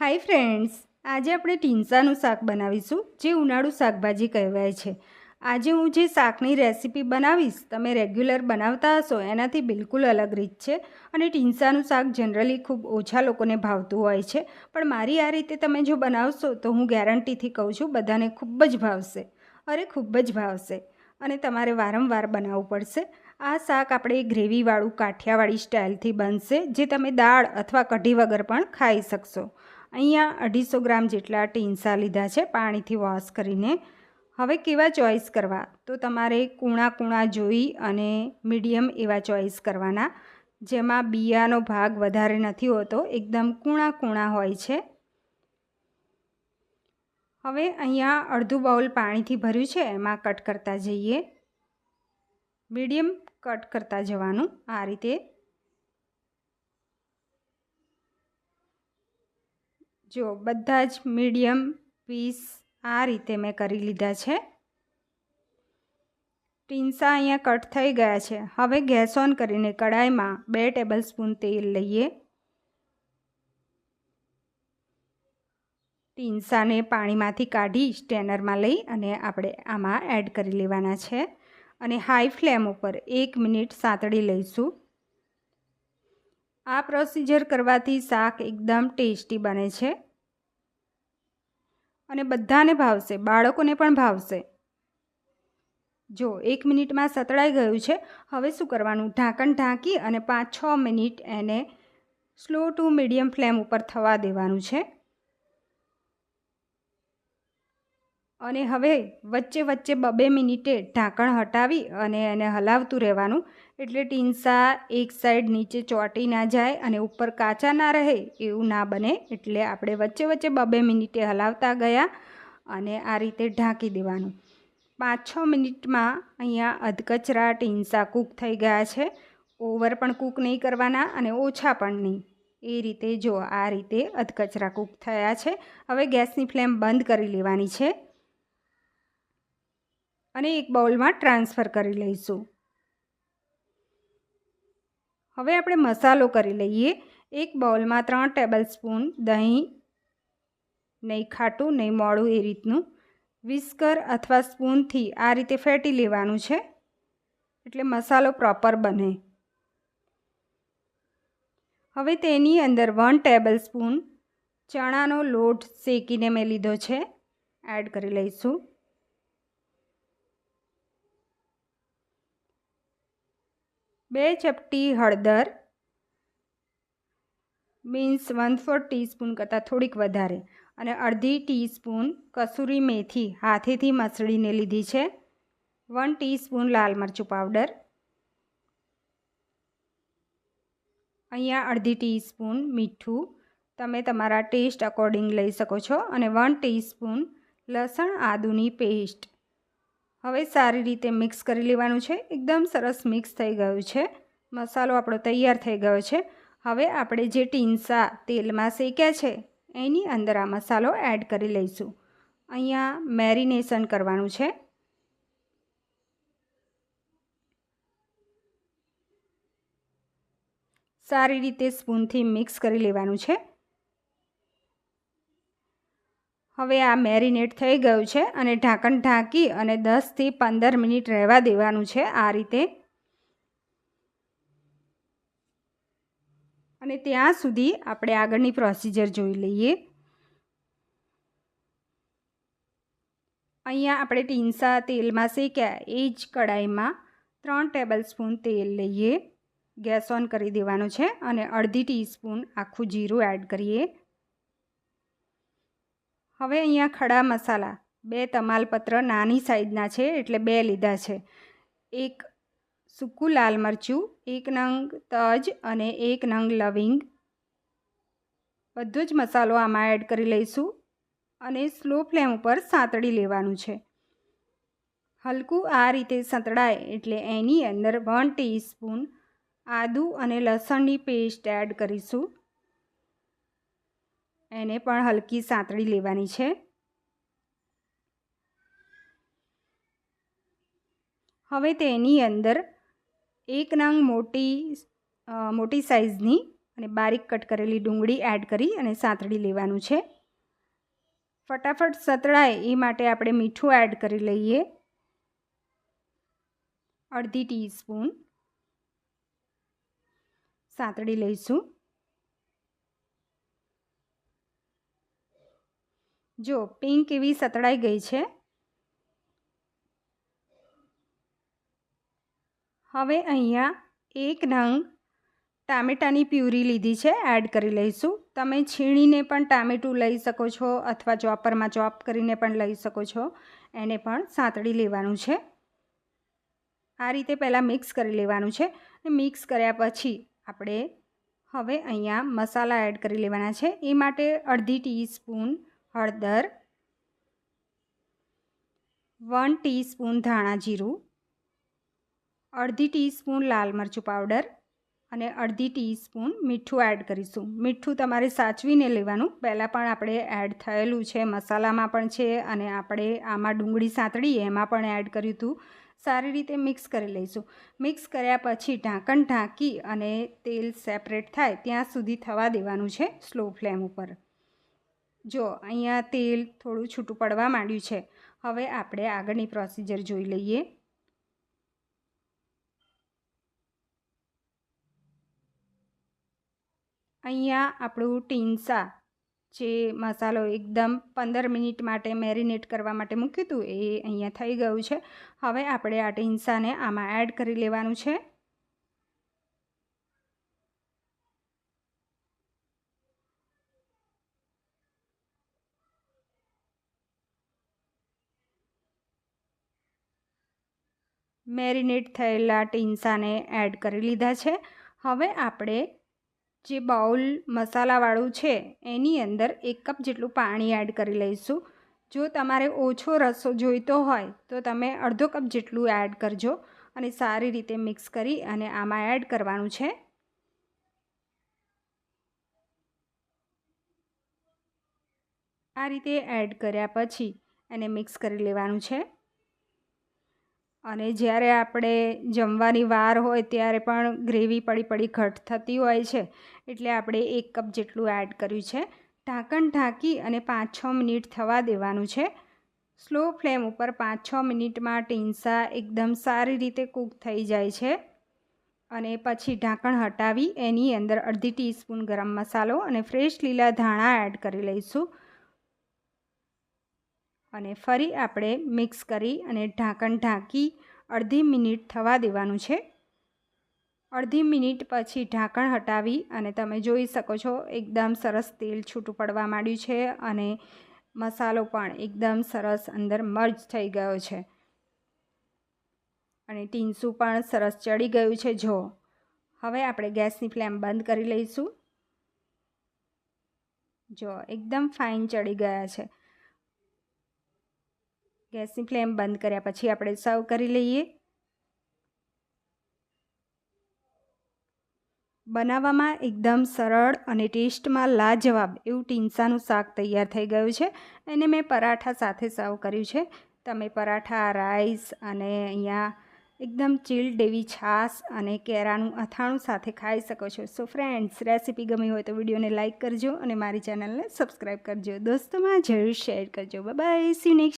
Hi friends, આજે આપણે ટીંસાનું શાક બનાવીશું, જે ઉનાળુ શાકભાજી કહેવાય છે. આજે હું જે શાકની રેસીપી બનાવીશ, તમે રેગ્યુલર બનાવતા હશો, એનાથી બિલકુલ અલગ રીત છે અને ટીંસાનું શાક જનરલી ખૂબ ઓછા લોકોને ભાવતું હોય છે. પણ મારી આ રીતે તમે જો બનાવશો, તો હું ગેરંટીથી કહું છું, બધાને ખૂબ જ ભાવશે. અરે, ખૂબ જ ભાવશે. અને તમારે વારંવાર બનાવવું પડશે. આ શાક આપણે ગ્રેવીવાળું કાઠિયાવાડી સ્ટાઇલથી બનશે, જે તમે દાળ અથવા કઢી વગર પણ ખાઈ શકશો. અહીંયા અઢીસો ગ્રામ જેટલા ટીંસા લીધા છે પાણીથી વોશ કરીને. હવે કેવા ચોઈસ કરવા? તો તમારે કૂણા કૂણા જોઈ અને મીડિયમ એવા ચોઈસ કરવાના, જેમાં બિયાનો ભાગ વધારે નથી હોતો, એકદમ કૂણા કૂણા હોય છે. હવે અહીંયા અડધું બાઉલ પાણીથી ભર્યું છે, એમાં કટ કરતા જઈએ. મીડિયમ કટ કરતા જવાનું, આ રીતે જો બધા જ મીડિયમ પીસ આ રીતે મેં કરી લીધા છે. ટીન્સા અહીંયા કટ થઈ ગયા છે. હવે ગેસ ઓન કરીને કડાઈમાં બે ટેબલ સ્પૂન તેલ લઈએ. ટીન્સાને પાણીમાંથી કાઢી સ્ટેનરમાં લઈ અને આપણે આમાં એડ કરી લેવાના છે. અને હાઈ ફ્લેમ ઉપર એક મિનિટ સાંતળી લઈશું. આ પ્રોસિજર કરવાથી શાક એકદમ ટેસ્ટી બને છે. અને બધાને ભાવશે, બાળકોને પણ ભાવશે. જો, એક મિનિટમાં સતળાઈ ગયું છે, હવે શું કરવાનું? ઢાંકણ ઢાંકી અને પાંચ છ મિનિટ એને સ્લો ટુ મીડિયમ ફ્લેમ ઉપર થવા દેવાનું છે. અને હવે વચ્ચે વચ્ચે બબે મિનિટે ઢાંકણ હટાવી અને એને હલાવતું રહેવાનું. એટલે ટીંસા એક સાઈડ નીચે ચોટી ના જાય અને ઉપર કાચા ના રહે એવું ના બને. એટલે આપણે વચ્ચે વચ્ચે બબે મિનિટે હલાવતા ગયા અને આ રીતે ઢાંકી દેવાનું. પાંચ છ મિનિટમાં અહીંયા અધકચરા ટીંસા કૂક થઈ ગયા છે. ઓવર પણ કૂક નહીં કરવાના અને ઓછા પણ નહીં. એ રીતે જો આ રીતે અધકચરા કૂક થયા છે. હવે ગેસની ફ્લેમ બંધ કરી લેવાની છે. અને એક બાઉલમાં ટ્રાન્સફર કરી લઈશું. હવે આપણે મસાલો કરી લઈએ. એક બાઉલમાં ત્રણ ટેબલ સ્પૂન દહીં, નહીં ખાટું, નહીં મોડું એ રીતનું. વિસ્કર અથવા સ્પૂનથી આ રીતે ફેટી લેવાનું છે. એટલે મસાલો પ્રોપર બને. હવે તેની અંદર વન ટેબલ સ્પૂન ચણાનો લોટ શેકીને મેં લીધો છે. એડ કરી લઈશું. બે ચપટી હળદર મીન્સ વન ફોર ટીસ્પૂન કરતાં થોડીક વધારે અને અડધી ટીસ્પૂન કસૂરી મેથી હાથેથી મસળીને લીધી છે. વન ટીસ્પૂન લાલ મરચું પાવડર અહીંયા અડધી ટીસ્પૂન મીઠું. તમે તમારા ટેસ્ટ અકોર્ડિંગ લઈ શકો છો અને વન ટીસ્પૂન લસણ આદુની પેસ્ટ હવે સારી રીતે મિક્સ કરી લેવાનું છે. એકદમ સરસ મિક્સ થઈ ગયું છે. મસાલો આપણો તૈયાર થઈ ગયો છે. હવે આપણે જે ટીંસા તેલમાં શેક્યા છે, એની અંદર આ મસાલો એડ કરી લઈશું. અહીંયા મેરિનેશન કરવાનું છે. સારી રીતે સ્પૂનથી મિક્સ કરી લેવાનું છે. હવે આ મેરિનેટ થઈ ગયું છે અને ઢાંકણ ઢાંકી અને દસથી પંદર મિનિટ રહેવા દેવાનું છે આ રીતે. અને ત્યાં સુધી આપણે આગળની પ્રોસિજર જોઈ લઈએ. અહીંયા આપણે ટીન્સા તેલમાં શેક્યા. એ જ કડાઈમાં ત્રણ ટેબલ સ્પૂન તેલ લઈએ. ગેસ ઓન કરી દેવાનું છે અને અડધી ટીસ્પૂન આખું જીરું એડ કરીએ. હવે અહીંયા ખડા મસાલા. બે તમાલપત્ર નાની સાઈઝના છે એટલે બે લીધા છે. એક સૂકું લાલ મરચું, એક નંગ તજ અને એક નંગ લવિંગ. બધો જ મસાલો આમાં એડ કરી લઈશું અને સ્લો ફ્લેમ ઉપર સાંતળી લેવાનું છે. હલકું આ રીતે સંતળાય એટલે એની અંદર વન ટીસ્પૂન આદું અને લસણની પેસ્ટ એડ કરીશું. એને પણ હલકી સાંતળી લેવાની છે. હવે તેની અંદર એક નંગ મોટી મોટી સાઇઝની અને બારીક કટ કરેલી ડુંગળી એડ કરી અને સાંતળી લેવાનું છે. ફટાફટ સતળાય એ માટે આપણે મીઠું એડ કરી લઈએ. અડધી ટીસ્પૂન. સાંતળી લઈશું. જો પિંક એવી સતળાઈ ગઈ છે. હવે અહીંયા એક નંગ ટામેટાની પ્યુરી લીધી છે એડ કરી લઈશું. તમે છીણીને પણ ટામેટું લઈ શકો છો, અથવા ચોપરમાં ચોપ કરીને પણ લઈ શકો છો. એને પણ સાંતળી લેવાનું છે. આ રીતે પહેલાં મિક્સ કરી લેવાનું છે. મિક્સ કર્યા પછી આપણે હવે અહીંયા મસાલા એડ કરી લેવાના છે. એ માટે અડધી ટીસ્પૂન હળદર, વન ટીસ્પૂન ધાણા જીરું, અડધી ટીસ્પૂન લાલ મરચું પાવડર અને અડધી ટીસ્પૂન મીઠું એડ કરીશું. મીઠું તમારે સાચવીને લેવાનું. પહેલાં પણ આપણે એડ થયેલું છે, મસાલામાં પણ છે અને આપણે આમાં ડુંગળી સાંતળી એમાં પણ એડ કર્યું હતું. સારી રીતે મિક્સ કરી લઈશું. મિક્સ કર્યા પછી ઢાંકણ ઢાંકી અને તેલ સેપરેટ થાય ત્યાં સુધી થવા દેવાનું છે સ્લો ફ્લેમ ઉપર. જો, અહીંયા તેલ થોડું છૂટું પડવા માંડ્યું છે. હવે આપણે આગળની પ્રોસિજર જોઈ લઈએ. અહીંયા આપણું ટીન્સા, જે મસાલો એકદમ પંદર મિનિટ માટે મેરિનેટ કરવા માટે મૂક્યું હતું, એ અહીંયા થઈ ગયું છે. હવે આપણે આ ટીન્સાને આમાં એડ કરી લેવાનું છે. મેરિનેટ થયેલા ટીન્સાને એડ કરી લીધા છે. હવે આપણે જે બાઉલ મસાલાવાળું છે, એની અંદર એક કપ જેટલું પાણી એડ કરી લઈશું. જો તમારે ઓછો રસો જોઈતો હોય, તો તમે અડધો કપ જેટલું એડ કરજો અને સારી રીતે મિક્સ કરી અને આમાં એડ કરવાનું છે. આ રીતે એડ કર્યા પછી એને મિક્સ કરી લેવાનું છે. અને જ્યારે આપણે જમવાની વાર હોય ત્યારે પણ ગ્રેવી પડી પડી ઘટ થતી હોય છે, એટલે આપણે એક કપ જેટલું એડ કર્યું છે. ઢાંકણ ઢાંકી અને પાંચ છ મિનિટ થવા દેવાનું છે. સ્લો ફ્લેમ ઉપર પાંચ છ મિનિટમાં ટીન્સા એકદમ સારી રીતે કૂક થઈ જાય છે. અને પછી ઢાંકણ હટાવી, એની અંદર અડધી ટીસ્પૂન ગરમ મસાલો અને ફ્રેશ લીલા ધાણા એડ કરી લઈશું. અને ફરી આપણે મિક્સ કરી અને ઢાંકણ ઢાંકી અડધી મિનિટ થવા દેવાનું છે. અડધી મિનિટ પછી ઢાંકણ હટાવી અને તમે જોઈ શકો છો એકદમ સરસ તેલ છૂટું પડવા માંડ્યું છે અને મસાલો પણ એકદમ સરસ અંદર મર્જ થઈ ગયો છે. અને ટીન્સું પણ સરસ ચડી ગયું છે. જો, હવે આપણે ગેસની ફ્લેમ બંધ કરી લઈશું. જો, એકદમ ફાઇન ચડી ગયા છે. ગેસની ફ્લેમ બંધ કર્યા પછી આપણે સર્વ કરી લઈએ. બનાવવામાં એકદમ સરળ અને ટેસ્ટમાં લાજવાબ એવું ટીંસાનું શાક તૈયાર થઈ ગયું છે. એને મેં પરાઠા સાથે સર્વ કર્યું છે. તમે પરાઠા, રાઈસ અને અહીંયા એકદમ ચીલ્ડ એવી છાશ અને કેરાનું અથાણું સાથે ખાઈ શકો છો. સો ફ્રેન્ડ્સ રેસીપી ગમી હોય તો વિડીયોને લાઇક કરજો અને મારી ચેનલને સબસ્ક્રાઈબ કરજો. દોસ્તોમાં જરૂર શેર કરજો. Bye see next